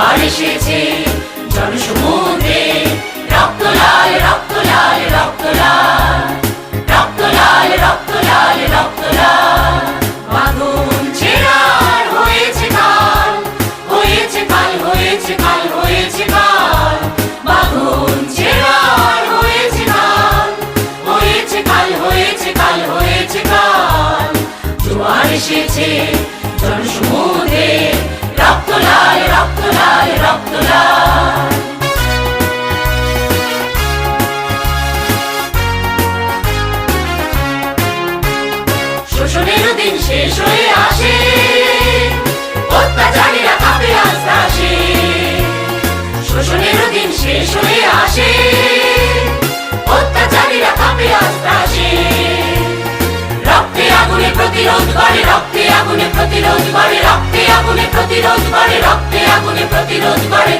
জোয়ার এসেছে জনসমুদ্রে রক্ত লাল রক্ত লাল রক্ত লাল রক্ত লাল রক্ত লাল রক্ত লাল। বাঁধন ছেড়ার হয়েছে কাল হয়েছে কাল হয়েছে কাল হয়েছে কাল। বাঁধন ছেড়ার হয়েছে কাল হয়েছে কাল হয়েছে কাল হয়েছে কাল। জোয়ার এসেছে জনসমুদ্রে শোষণের দিন শেষ হয়ে আসে। অত্যাচারীরা কাপে আস্তে আসে শোষণের দিন শেষ হয়ে আসে। অত্যাচারীরা কাপে আস্তে আসে রক্তে আগুনে প্রতিরোধ করে, রক্তে আগুনে প্রতিরোধ করে, রক্তে আগুনে প্রতিরোধ করে, রক্তে আগুনে প্রতিরোধ করে